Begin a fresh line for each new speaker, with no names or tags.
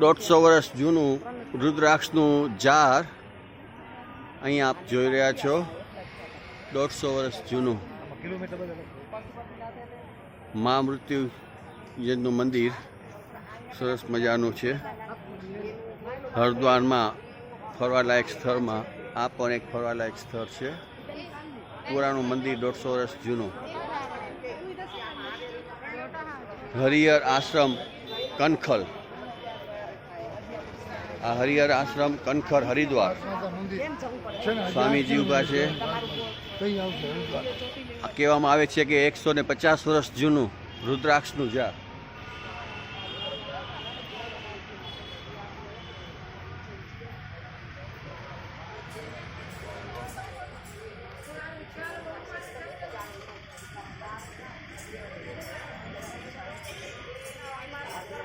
દોઢસો વર્ષ જૂનું રુદ્રાક્ષનું ઝાર અહીં આપ જોઈ રહ્યા છો. દોઢસો વર્ષ જૂનું મા મૃત્યુજનનું મંદિર સરસ મજાનું છે. હરિદ્વારમાં ફરવાલાયક સ્થળમાં આ પણ એક ફરવાલાયક સ્થળ છે. પુરાણું મંદિર દોઢસો વર્ષ જૂનું. હરિહર આશ્રમ કનખલ. આ હરિહર આશ્રમ કનખર હરિદ્વાર. સ્વામીજી ઊભા છે. આ કહેવામાં આવે છે કે એકસો ને પચાસ વર્ષ જૂનું રુદ્રાક્ષનું ઝાડ